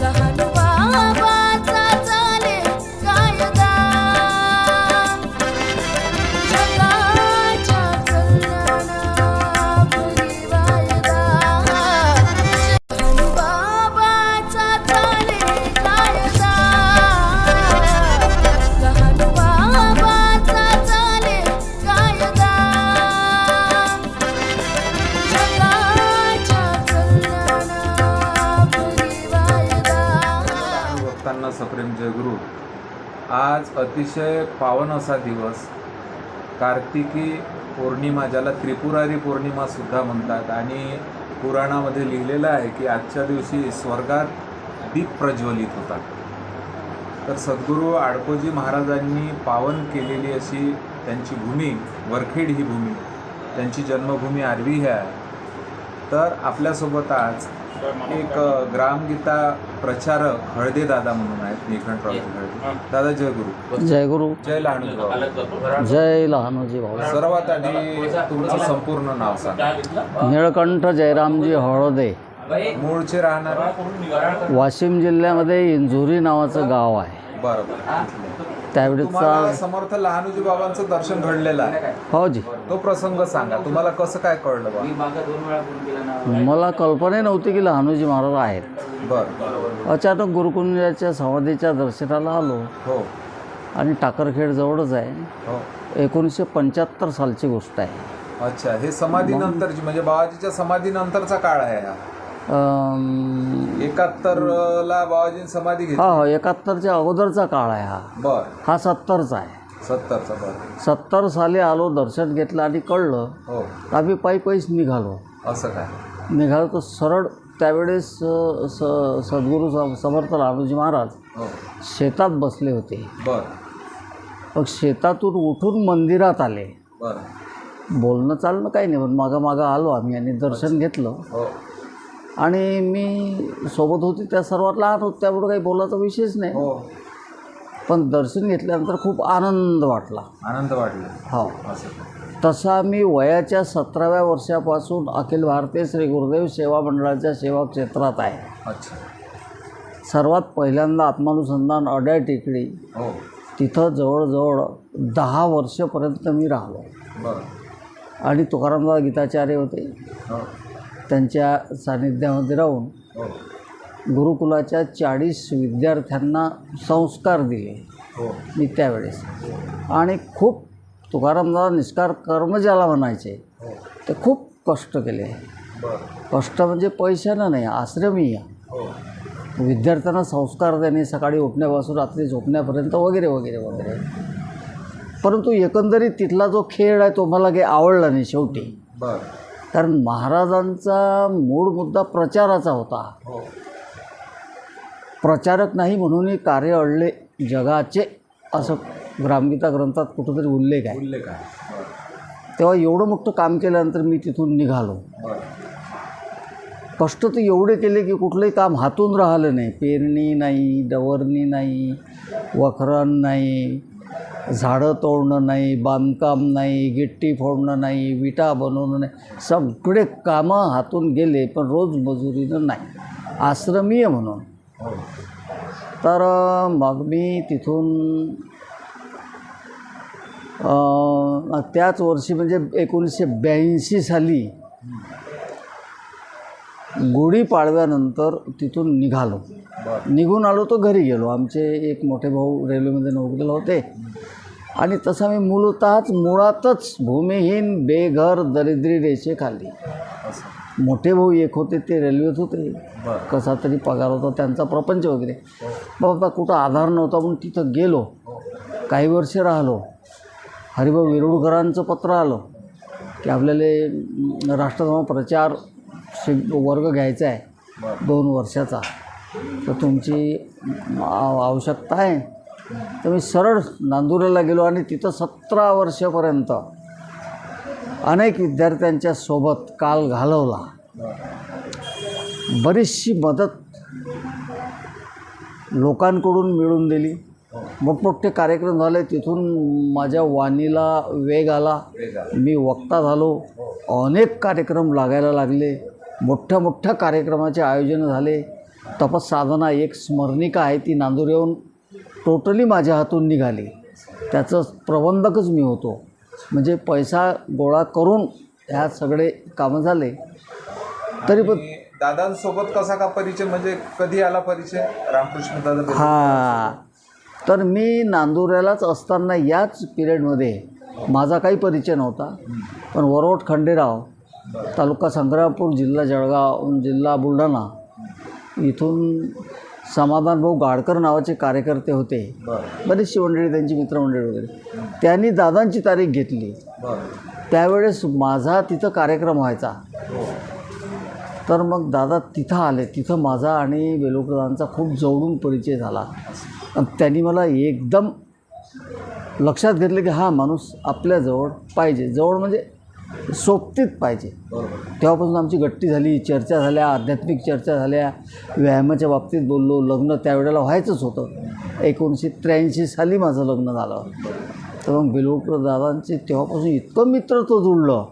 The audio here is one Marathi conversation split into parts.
लहान बाबाचा असताना सप्रेम जयगुरु आज अतिशय पावन असा दिवस. कार्तिकी पौर्णिमा ज्याला त्रिपुरारी पौर्णिमासुद्धा म्हणतात आणि पुराणामध्ये लिहिलेलं आहे की आजच्या दिवशी स्वर्गात दीप प्रज्वलित होतात. तर सद्गुरू आडकोजी महाराजांनी पावन केलेली अशी त्यांची भूमी वरखेड ही भूमी त्यांची जन्मभूमी आरवी ह्या. आहे तर आपल्यासोबत आज एक ग्रामगीता प्रचारक हळदे दादा म्हणून आहेत निखंडराव हळदे. दादा जय गुरु. जय गुरु. जय लहानूजी जय लहानोजी भाऊ सर्वात आधी तुमचं संपूर्ण नाव सांगा. निळकंठ जयरामजी हळदे. मूळचे राहणार? वाशिम जिल्ह्यामध्ये इंझुरी नावाचं गाव आहे. बरं बरं तुम्हाला त्यावेळेचा समर्थ लहानूजी बाबांचं दर्शन घडलेलं आहे. हो जी. तो प्रसंग सांगा. तुम्हाला कसं काय कळलं बा? मला कल्पना नव्हती की लहानोजी महाराज आहेत. बरं. अचानक गुरुकुंजाच्या समाधीच्या दर्शनाला आलो. हो. आणि टाकरखेड जवळच आहे. हो. एकोणीसशे पंच्याहत्तर सालची गोष्ट आहे. अच्छा. हे समाधीनंतरची म्हणजे बाबाजीच्या समाधीनंतरचा काळ आहे हा. अं, एकाहत्तर ला बाबाजीने समाधी घेतली. हा हो एकाहत्तरच्या अगोदरचा काळ आहे हा. बर. हा सत्तरचा आहे. सत्तरचा बर. सत्तर साली आलो दर्शन घेतलं आणि कळलं हो. आम्ही पायी पायीच निघालो. असं काय? निघालो तर सरळ त्यावेळेस अ, स सद्गुरू समर्थ लालूजी महाराज हो. शेतात बसले होते. बर. मग शेतातून उठून मंदिरात आले. बर. बोलणं चालणं काही नाही पण मागं मागं आलो आम्ही आणि दर्शन घेतलं. हो. आणि मी सोबत होती त्या सर्वात लहान होत त्यामुळे काही बोलायचा विषयच नाही. हो. पण दर्शन घेतल्यानंतर खूप आनंद वाटला. आनंद वाटला. हो. असं. तसा मी वयाच्या सतराव्या वर्षापासून अखिल भारतीय श्री गुरुदेव सेवा मंडळाच्या सेवा क्षेत्रात आहे. अच्छा. सर्वात पहिल्यांदा आत्मानुसंधान अड्या टेकडी. हो. तिथं जवळजवळ दहा वर्षपर्यंत मी राहिलो. बर. आणि तुकारामदास गीताचार्य होते. हो. त्यांच्या सानिध्यामध्ये राहून हो. गुरुकुलाच्या चाळीस विद्यार्थ्यांना संस्कार दिले हो. मी त्यावेळेस. आणि खूप तुकारामदास निष्कार कर्म ज्याला म्हणायचे हो. ते खूप कष्ट केले. कष्ट म्हणजे पैशानं नाही आश्रमीय. हो. विद्यार्थ्यांना संस्कार देणे सकाळी उठण्यापासून रात्री झोपण्यापर्यंत वगैरे वगैरे वगैरे. परंतु एकंदरीत तिथला जो खेळ आहे तो मला काही आवडला नाही शेवटी. बर. कारण महाराजांचा मूळ मुद्दा प्रचाराचा होता. हो. प्रचारक नाही म्हणूनही कार्य अडले जगाचे असं ग्रामगीता ग्रंथात कुठंतरी उल्लेख आहे. उल्लेख आहे. तेव्हा एवढं मोठं काम केल्यानंतर मी तिथून निघालो. कष्ट तर एवढे केले की कुठलंही काम हातून राहिलं नाही. पेरणी नाही डवरणी नाही वखरण नाही झाडं तोडणं नाही बांधकाम नाही गिट्टी फोडणं नाही विटा बनवणं नाही. सगळे कामं हातून गेले पण रोज मजुरीनं नाही. आश्रमीय म्हणून. तर मग मी तिथून त्याच वर्षी म्हणजे एकोणीसशे ब्याऐंशी साली गुढीपाडव्यानंतर तिथून निघालो. निघून आलो तर घरी गेलो. आमचे एक मोठे भाऊ रेल्वेमध्ये नोकरीला होते. आणि तसा मी मूलतःच मुळातच भूमिहीन बेघर दरिद्री रेषेखाली मोठे भाऊ एक होते ते रेल्वेत होते. कसा तरी पगार होता त्यांचा प्रपंच वगैरे. बाबा कुठं आधार नव्हता म्हणून तिथं गेलो. काही वर्ष राहिलो. हरिभाऊ विरुडकरांचं पत्र आलं. की आपल्याला राष्ट्रधर्म प्रचार शि वर्ग घ्यायचा आहे. दोन वर्षाचा. तर तुमची आवश्यकता आहे. तर मी सरळ नांदुरेला गेलो आणि तिथं सतरा वर्षापर्यंत अनेक विद्यार्थ्यांच्या सोबत काल घालवला. बरीचशी मदत लोकांकडून मिळून दिली. मोठमोठे कार्यक्रम झाले. तिथून माझ्या वाणीला वेग आला. मी वक्ता झालो. अनेक कार्यक्रम लागायला लागले. मोठ्या मोठ्या कार्यक्रमाचे आयोजन झाले. तपसाधना एक स्मरणिका आहे ती नांदूर येऊन टोटली माझ्या हातून निघाली. त्याचं प्रबंधकच मी होतो. म्हणजे पैसा गोळा करून ह्या सगळे कामं झाले. तरी पण दादांसोबत कसा का परिचय? म्हणजे कधी आला परिचय? रामकृष्ण दादा हा. तर मी नांदुऱ्यालाच असताना याच पिरियडमध्ये माझा काही परिचय नव्हता. पण वरोट खंडेराव तालुका संग्रामपूर जिल्हा जळगाव जिल्हा बुलढाणा इथून समाधान भाऊ गाडकर नावाचे कार्यकर्ते होते. बरं. बरीचशी मंडळी त्यांची मित्रमंडळी वगैरे. त्यांनी दादांची तारीख घेतली. त्यावेळेस माझा तिथं कार्यक्रम व्हायचा. हो. तर मग दादा तिथं आले. तिथं माझा आणि बेलोकदादांचा खूप जवळून परिचय झाला. आणि त्यांनी मला एकदम लक्षात घेतलं की हा माणूस आपल्याजवळ पाहिजे. जवळ म्हणजे सोबतीत पाहिजे. तेव्हापासून आमची गट्टी झाली चर्चा झाल्या आध्यात्मिक चर्चा झाल्या. व्यायामाच्या बाबतीत बोललो लग्न त्यावेळेला व्हायचंच होतं. एकोणीसशे त्र्याऐंशी साली माझं लग्न झालं तर मग बेलवकर दादांचे तेव्हापासून इतकं मित्रत्व जुळलं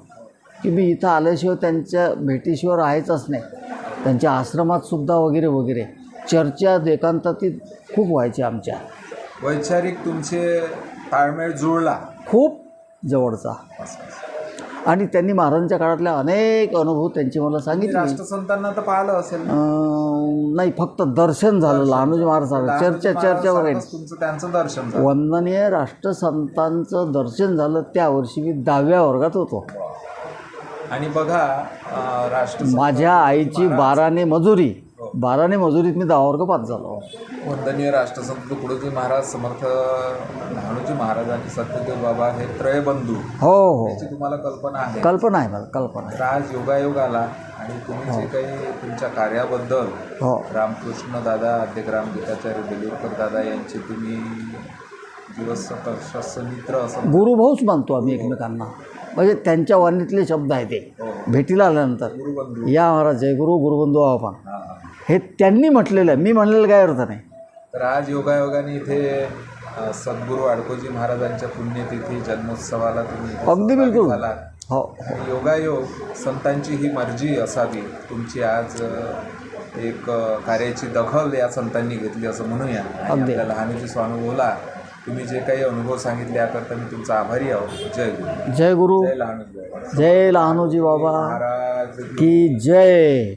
की मी इथं आल्याशिवाय त्यांच्या भेटीशिवाय राहायचंच नाही. त्यांच्या आश्रमात सुद्धा वगैरे वगैरे. चर्चा एकांतातीत खूप व्हायची आमच्या. वैचारिक तुमचे ताळमेळ जुळला. खूप जवळचा. आणि त्यांनी महाराजांच्या काळातल्या अनेक अनुभव त्यांचे मला सांगितले. राष्ट्रसंतांना तर पाहिलं असेल. नाही फक्त दर्शन झालं लहानोजी महाराज चर्चा चर्चा वगैरे. सारखंच तुमचं त्यांचं दर्शन वंदनीय राष्ट्रसंतांचं दर्शन झालं त्या वर्षी मी दहाव्या वर्गात होतो. आणि बघा राष्ट्र माझ्या आईची बाराने मजुरी. बाराने मजुरीत मी दहा वर्ग पास झालो. वंदनीय राष्ट्रसंत तुकडोजी महाराज समर्थ लहानोजी महाराज आणि सत्यदेव बाबा हे त्रयबंधू. हो हो. याची तुम्हाला कल्पना आहे? कल्पना आहे मला कल्पना आहे. तर आज योगायोग आला आणि तुम्ही जे काही तुमच्या कार्याबद्दल हो. रामकृष्ण दादा आद्यग्राम गीताचार्य बेलूरकर दादा यांचे तुम्ही दिवस मित्र असं गुरुभाऊच मानतो आम्ही एकमेकांना. म्हणजे त्यांच्या वाणीतले शब्द आहे ते. भेटीला आल्यानंतर. गुरुबंधू. या महाराज जय गुरु गुरुबंधू आपण हा त्यांनी म्हटलेलं आहे मी म्हणलेलं काय अर्थ नाही तर आज योगायोगाने इथे सद्गुरू आडकोजी महाराजांच्या पुण्यतिथी जन्मोत्सवाला तुम्ही अगदी बिलकुल. हो. योगायोग संतांची ही मर्जी असावी तुमची आज एक कार्याची दखल या संतांनी घेतली असं म्हणूया. आपल्या लहानोजी स्वानुभवला तुम्ही जे काही अनुभव सांगितले याकरता मी तुमचा आभारी आहोत. जय गुरु. जय गुरु. जय लहानोजी बाबा. जय लहानोजी बाबा. महाराज. की जय.